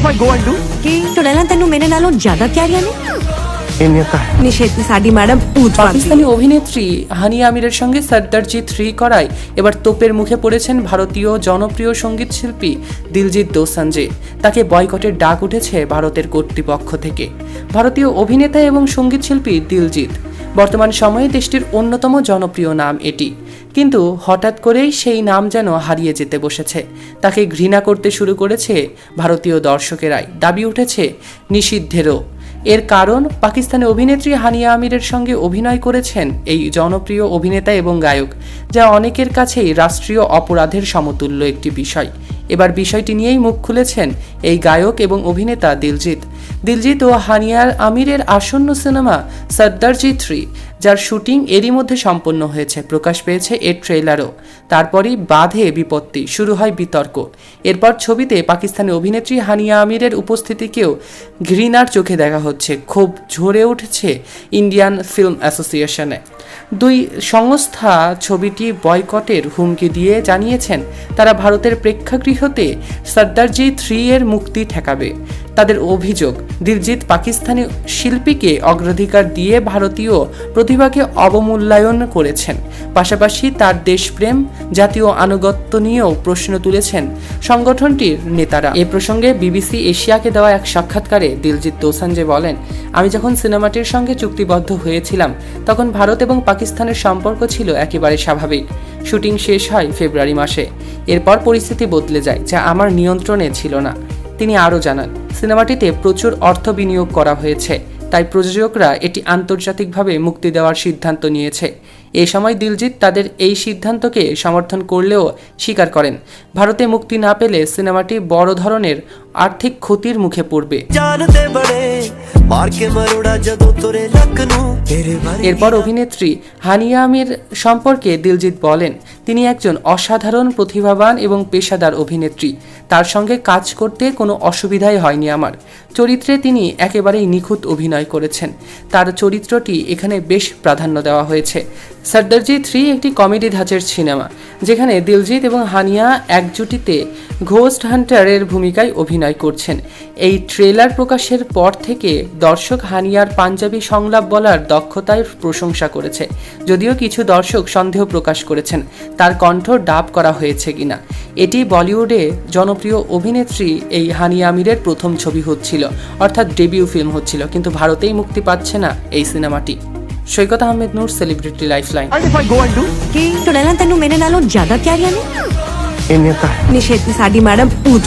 if I go and do? ટોડેલા તનું મેને નાલો જ્યાદા ક્યારે આને In your car. হানি আমিরের সঙ্গে সর্দারজি থ্রি করায়। এবার তোপের মুখে পড়েছেন ভারতীয় জনপ্রিয় সংগীত শিল্পী দিলজিৎ দোসাঞ্জে। তাকে বয়কটের ডাক উঠেছে ভারতের কর্তৃপক্ষ থেকে। ভারতীয় অভিনেতা এবং সংগীত শিল্পী দিলজিৎ। বর্তমান সময়ে দেশটির অন্যতম জনপ্রিয় নাম এটি। কিন্তু হঠাৎ করেই সেই নাম যেন হারিয়ে যেতে বসেছে। তাকে ঘৃণা করতে শুরু করেছে ভারতীয় দর্শকেরাই। দাবি উঠেছে, নিষিদ্ধেরও। এর কারণ, পাকিস্তানি অভিনেত্রী হানিয়া আমিরের সঙ্গে অভিনয় করেছেন এই জনপ্রিয় অভিনেতা এবং গায়ক, যা অনেকের কাছেই রাষ্ট্রীয় অপরাধের সমতুল্য একটি বিষয়। এবার বিষয়টি নিয়েই মুখ খুলেছেন এই গায়ক এবং অভিনেতা দিলজিৎ। দিলজিৎ ও হানিয়ার আমিরের আসন্ন সিনেমা সর্দারজি থ্রি যার শুটিং এরই মধ্যে সম্পন্ন হয়েছে। প্রকাশ পেয়েছে এর ট্রেলারও তারপরই বাধে বিপত্তি, শুরু হয় বিতর্ক। এরপর ছবিতে পাকিস্তানি অভিনেত্রী হানিয়া আমিরের উপস্থিতিকেও ঘৃণার চোখে দেখা হচ্ছে। ক্ষোভ ঝরে উঠেছে ইন্ডিয়ান ফিল্ম অ্যাসোসিয়েশনে। দুই সংস্থা ছবিটি বয়কটের হুমকি দিয়ে জানিয়েছেন, তারা ভারতের প্রেক্ষাগৃহতে সর্দারজি থ্রি এর মুক্তি ঠেকাবে। তাদের অভিযোগ, দিলজিৎ পাকিস্তানি শিল্পীকে অগ্রাধিকার দিয়ে ভারতীয় প্রতিভাকে অবমূল্যায়ন করেছেন। পাশাপাশি তার দেশপ্রেম, জাতীয় আনুগত্য নিয়েও প্রশ্ন তুলেছেন সংগঠনটির নেতারা। এ প্রসঙ্গে বিবিসি এশিয়াকে দেওয়া এক সাক্ষাৎকারে দিলজিৎ দোসাঞ্জে বলেন, আমি যখন সিনেমাটির সঙ্গে চুক্তিবদ্ধ হয়েছিলাম, তখন ভারত এবং পাকিস্তানের সম্পর্ক ছিল একেবারে স্বাভাবিক। শুটিং শেষ হয় ফেব্রুয়ারি মাসে। এরপর পরিস্থিতি বদলে যায়, যা আমার নিয়ন্ত্রণে ছিল না। তিনি আরও জানান, সিনেমাটিতে প্রচুর অর্থ বিনিয়োগ করা হয়েছে, তাই প্রযোজকরা এটি আন্তর্জাতিকভাবে মুক্তি দেওয়ার সিদ্ধান্ত নিয়েছে। এ সময় দিলজিৎ তাদের এই সিদ্ধান্তকে সমর্থন করলেও স্বীকার করেন, ভারতে মুক্তি না পেলে সিনেমাটি বড় ধরনের আর্থিক ক্ষতির মুখে পড়বে। এরপর অভিনেত্রী হানিয়া আমির সম্পর্কে দিলজিৎ বলেন তিনি একজন অসাধারণ প্রতিভাবান এবং পেশাদার অভিনেত্রী। তার সঙ্গে কাজ করতে কোনো অসুবিধাই হয়নি আমার। চরিত্রে তিনি একেবারেই নিখুঁত অভিনয় করেছেন। তার চরিত্রটি এখানে বেশ প্রাধান্য দেওয়া হয়েছে। সর্দারজি থ্রি একটি কমেডি ধাঁচের সিনেমা যেখানে দিলজিৎ এবং হানিয়া একজুটিতে ঘোস্ট হান্টারের ভূমিকায় অভিনয় করছেন। এই ট্রেলার প্রকাশের পর থেকে দর্শক হানিয়ার পাঞ্জাবি সংলাপ বলার দক্ষতায় প্রশংসা করেছে। যদিও কিছু দর্শক সন্দেহ প্রকাশ করেছেন তার কণ্ঠ ডাব করা হয়েছে কিনা। এটি বলিউডে জনপ্রিয় অভিনেত্রী এই হানিয়া আমিরের প্রথম ছবি হচ্ছিল অর্থাৎ ডেবিউ ফিল্ম হচ্ছিল কিন্তু ভারতেই মুক্তি পাচ্ছে না এই সিনেমাটি। Saikat Ahmed Noor celebrity life line নিষেধ निषेध ম্যাডাম साड़ी मैडम पूछ